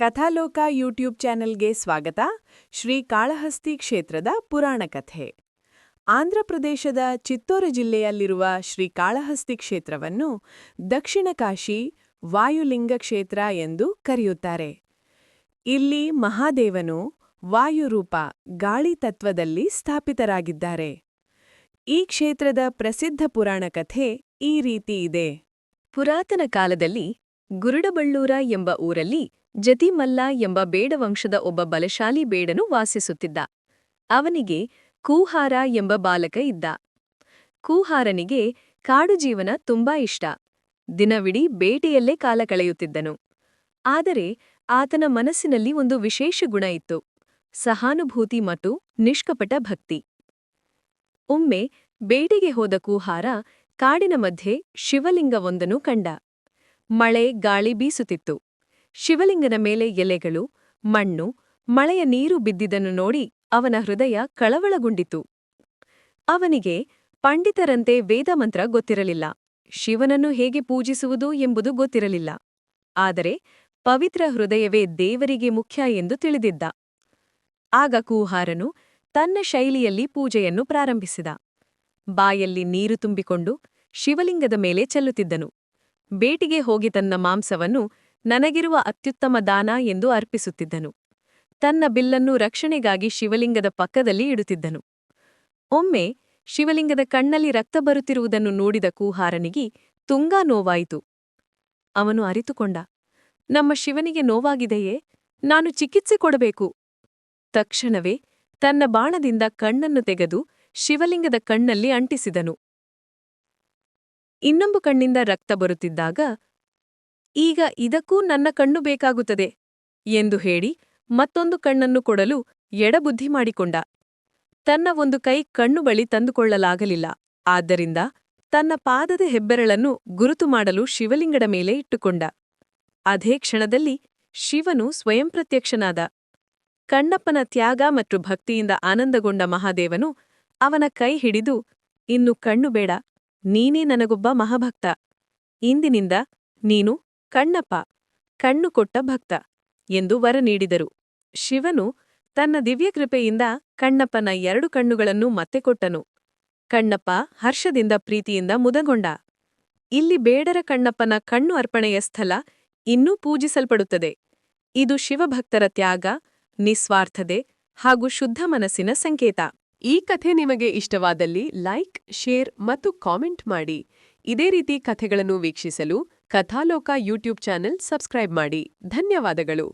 ಕಥಾಲೋಕ YouTube ಚಾನೆಲ್ಗೆ ಸ್ವಾಗತ. ಶ್ರೀ ಕಾಳಹಸ್ತಿ ಕ್ಷೇತ್ರದ ಪುರಾಣ ಕಥೆ. ಆಂಧ್ರಪ್ರದೇಶದ ಚಿತ್ತೋರ ಜಿಲ್ಲೆಯಲ್ಲಿರುವ ಶ್ರೀ ಕಾಳಹಸ್ತಿ ಕ್ಷೇತ್ರವನ್ನು ದಕ್ಷಿಣ ಕಾಶಿ ವಾಯುಲಿಂಗ ಕ್ಷೇತ್ರ ಎಂದು ಕರೆಯುತ್ತಾರೆ. ಇಲ್ಲಿ ಮಹಾದೇವನು ವಾಯುರೂಪ ಗಾಳಿ ತತ್ವದಲ್ಲಿ ಸ್ಥಾಪಿತರಾಗಿದ್ದಾರೆ. ಈ ಕ್ಷೇತ್ರದ ಪ್ರಸಿದ್ಧ ಪುರಾಣ ಕಥೆ ಈ ರೀತಿ ಇದೆ. ಪುರಾತನ ಕಾಲದಲ್ಲಿ ಗುರುಡಬಳ್ಳೂರ ಎಂಬ ಊರಲ್ಲಿ ಜತಿಮಲ್ಲ ಎಂಬ ಬೇಡವಂಶದ ಒಬ್ಬ ಬಲಶಾಲಿ ಬೇಡನು ವಾಸಿಸುತ್ತಿದ್ದ. ಅವನಿಗೆ ಕೂಹಾರ ಎಂಬ ಬಾಲಕ ಇದ್ದ. ಕೂಹಾರನಿಗೆ ಕಾಡು ಜೀವನ ತುಂಬಾ ಇಷ್ಟ. ದಿನವಿಡೀ ಬೇಟೆಯಲ್ಲೇ ಕಾಲ ಕಳೆಯುತ್ತಿದ್ದನು. ಆದರೆ ಆತನ ಮನಸ್ಸಿನಲ್ಲಿ ಒಂದು ವಿಶೇಷ ಗುಣ ಇತ್ತು. ಸಹಾನುಭೂತಿ ಮತ್ತು ನಿಷ್ಕಪಟ ಭಕ್ತಿ. ಒಮ್ಮೆ ಬೇಟೆಗೆ ಹೋದ ಕೂಹಾರ ಕಾಡಿನ ಮಧ್ಯೆ ಶಿವಲಿಂಗವೊಂದನ್ನು ಕಂಡ. ಮಳೆ, ಗಾಳಿ ಬೀಸುತ್ತಿತ್ತು. ಶಿವಲಿಂಗನ ಮೇಲೆ ಎಲೆಗಳು, ಮಣ್ಣು, ಮಳೆಯ ನೀರು ಬಿದ್ದಿದ್ದನ್ನು ನೋಡಿ ಅವನ ಹೃದಯ ಕಳವಳಗೊಂಡಿತು. ಅವನಿಗೆ ಪಂಡಿತರಂತೆ ವೇದಮಂತ್ರ ಗೊತ್ತಿರಲಿಲ್ಲ. ಶಿವನನ್ನು ಹೇಗೆ ಪೂಜಿಸುವುದು ಎಂಬುದು ಗೊತ್ತಿರಲಿಲ್ಲ. ಆದರೆ ಪವಿತ್ರ ಹೃದಯವೇ ದೇವರಿಗೆ ಮುಖ್ಯ ಎಂದು ತಿಳಿದಿದ್ದ. ಆಗ ಕೂಹಾರನು ತನ್ನ ಶೈಲಿಯಲ್ಲಿ ಪೂಜೆಯನ್ನು ಪ್ರಾರಂಭಿಸಿದ. ಬಾಯಲ್ಲಿ ನೀರು ತುಂಬಿಕೊಂಡು ಶಿವಲಿಂಗದ ಮೇಲೆ ಚೆಲ್ಲುತ್ತಿದ್ದನು. ಬೇಟಿಗೆ ಹೋಗಿ ತನ್ನ ಮಾಂಸವನ್ನು ನನಗಿರುವ ಅತ್ಯುತ್ತಮ ದಾನ ಎಂದು ಅರ್ಪಿಸುತ್ತಿದ್ದನು. ತನ್ನ ಬಿಲ್ಲನ್ನು ರಕ್ಷಣೆಗಾಗಿ ಶಿವಲಿಂಗದ ಪಕ್ಕದಲ್ಲಿ ಇಡುತ್ತಿದ್ದನು. ಒಮ್ಮೆ ಶಿವಲಿಂಗದ ಕಣ್ಣಲ್ಲಿ ರಕ್ತ ಬರುತ್ತಿರುವುದನ್ನು ನೋಡಿದ ಕೂಹಾರನಿಗೆ ತುಂಗಾ ನೋವಾಯಿತು. ಅವನು ಅರಿತುಕೊಂಡ, ನಮ್ಮ ಶಿವನಿಗೆ ನೋವಾಗಿದೆಯೇ? ನಾನು ಚಿಕಿತ್ಸೆ ಕೊಡಬೇಕು. ತಕ್ಷಣವೇ ತನ್ನ ಬಾಣದಿಂದ ಕಣ್ಣನ್ನು ತೆಗೆದು ಶಿವಲಿಂಗದ ಕಣ್ಣಲ್ಲಿ ಅಂಟಿಸಿದನು. ಇನ್ನೊಂದು ಕಣ್ಣಿಂದ ರಕ್ತ ಬರುತ್ತಿದ್ದಾಗ ಈಗ ಇದಕ್ಕೂ ನನ್ನ ಕಣ್ಣು ಬೇಕಾಗುತ್ತದೆ ಎಂದು ಹೇಳಿ ಮತ್ತೊಂದು ಕಣ್ಣನ್ನು ಕೊಡಲು ಎಡಬುದ್ಧಿ ಮಾಡಿಕೊಂಡ. ತನ್ನ ಒಂದು ಕೈ ಕಣ್ಣು ಬಳಿ ತಂದುಕೊಳ್ಳಲಾಗಲಿಲ್ಲ. ಆದ್ದರಿಂದ ತನ್ನ ಪಾದದ ಹೆಬ್ಬೆರಳನ್ನು ಗುರುತು ಮಾಡಲು ಶಿವಲಿಂಗದ ಮೇಲೆ ಇಟ್ಟುಕೊಂಡ. ಅದೇ ಕ್ಷಣದಲ್ಲಿ ಶಿವನು ಸ್ವಯಂಪ್ರತ್ಯಕ್ಷನಾದ ಕಣ್ಣಪ್ಪನ ತ್ಯಾಗ ಮತ್ತು ಭಕ್ತಿಯಿಂದ ಆನಂದಗೊಂಡ ಮಹಾದೇವನು ಅವನ ಕೈ ಹಿಡಿದು, ಇನ್ನು ಕಣ್ಣು ಬೇಡ, ನೀನೇ ನನಗೊಬ್ಬ ಮಹಾಭಕ್ತ. ಇಂದಿನಿಂದ ನೀನು ಕಣ್ಣಪ್ಪ, ಕಣ್ಣು ಕೊಟ್ಟ ಭಕ್ತ ಎಂದು ವರ ನೀಡಿದರು. ಶಿವನು ತನ್ನ ದಿವ್ಯಕೃಪೆಯಿಂದ ಕಣ್ಣಪ್ಪನ ಎರಡು ಕಣ್ಣುಗಳನ್ನು ಮತ್ತೆ ಕೊಟ್ಟನು. ಕಣ್ಣಪ್ಪ ಹರ್ಷದಿಂದ ಪ್ರೀತಿಯಿಂದ ಮುದಗೊಂಡ. ಇಲ್ಲಿ ಬೇಡರ ಕಣ್ಣಪ್ಪನ ಕಣ್ಣು ಅರ್ಪಣೆಯ ಸ್ಥಳ ಇನ್ನೂ ಪೂಜಿಸಲ್ಪಡುತ್ತದೆ. ಇದು ಶಿವಭಕ್ತರ ತ್ಯಾಗ ನಿಸ್ವಾರ್ಥದೆ ಹಾಗೂ ಶುದ್ಧ ಮನಸ್ಸಿನ ಸಂಕೇತ. ಈ ಕಥೆ ನಿಮಗೆ ಇಷ್ಟವಾದಲ್ಲಿ ಲೈಕ್, ಶೇರ್ ಮತ್ತು ಕಾಮೆಂಟ್ ಮಾಡಿ. ಇದೇ ರೀತಿ ಕಥೆಗಳನ್ನು ವೀಕ್ಷಿಸಲು ಕಥಾಲೋಕ ಯೂಟ್ಯೂಬ್ ಚಾನೆಲ್ ಸಬ್ಸ್ಕ್ರೈಬ್ ಮಾಡಿ. ಧನ್ಯವಾದಗಳು.